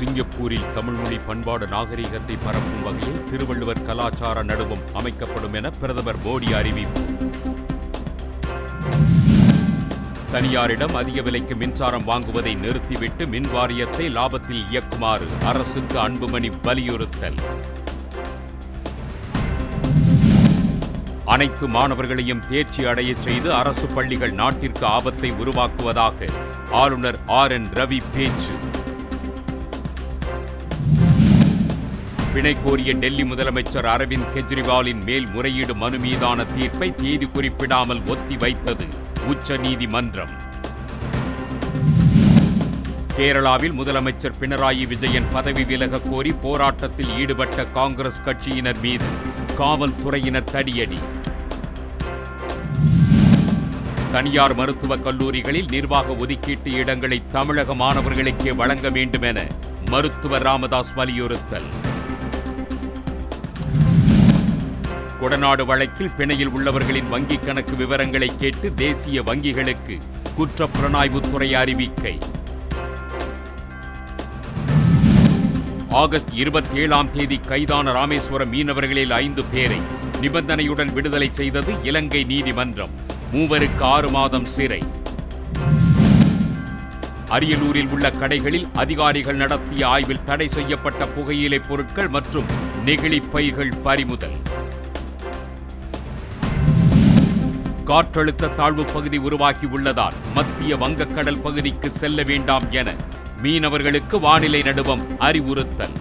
சிங்கப்பூரில் தமிழ்மொழி பண்பாடு நாகரிகத்தை பரப்பும் வகையில் திருவள்ளுவர் கலாச்சார நடுவம் அமைக்கப்படும் என பிரதமர் மோடி அறிவிப்பு. தனியாரிடம் அதிக விலைக்கு மின்சாரம் வாங்குவதை நிறுத்திவிட்டு மின் வாரியத்தை லாபத்தில் இயக்குமாறு அரசுக்கு அன்புமணி வலியுறுத்தல். அனைத்து மாணவர்களையும் தேர்ச்சி அடையச் செய்து அரசு பள்ளிகள் நாட்டிற்கு ஆபத்தை உருவாக்குவதாக ஆளுநர் ஆர் என் ரவி பேச்சு. பிணை கோரிய டெல்லி முதலமைச்சர் அரவிந்த் கெஜ்ரிவாலின் மேல் முறையீடு மனு மீதான தீர்ப்பை தேதி குறிப்பிடாமல் ஒத்தி வைத்தது உச்ச நீதிமன்றம் கேரளாவில் முதலமைச்சர் பினராயி விஜயன் பதவி விலக கோரி போராட்டத்தில் ஈடுபட்ட காங்கிரஸ் கட்சியினர் மீது காவல்துறையினர் தடியடி. தனியார் மருத்துவக் கல்லூரிகளில் நிர்வாக ஒதுக்கீட்டு இடங்களை தமிழக மாணவர்களுக்கே வழங்க வேண்டும் என மருத்துவர் ராமதாஸ் வலியுறுத்தல். கொடநாடு வழக்கில் பிணையில் உள்ளவர்களின் வங்கிக் கணக்கு விவரங்களை கேட்டு தேசிய வங்கிகளுக்கு குற்றப்புலனாய்வுத்துறை அறிவிக்கை. ஆகஸ்ட் இருபத்தி ஏழாம் தேதி கைதான ராமேஸ்வரம் மீனவர்களில் ஐந்து பேரை நிபந்தனையுடன் விடுதலை செய்தது இலங்கை நீதிமன்றம். மூவருக்கு ஆறு மாதம் சிறை. அரியலூரில் உள்ள கடைகளில் அதிகாரிகள் நடத்திய ஆய்வில் தடை செய்யப்பட்ட புகையிலை பொருட்கள் மற்றும் நெகிழி பைகள் பறிமுதல். காற்றழுத்த தாழ்வு பகுதி உருவாகி உள்ளதால் மத்திய வங்கக்கடல் பகுதிக்கு செல்ல வேண்டாம் என மீனவர்களுக்கு வானிலை நடுவம் அறிவுறுத்தல்.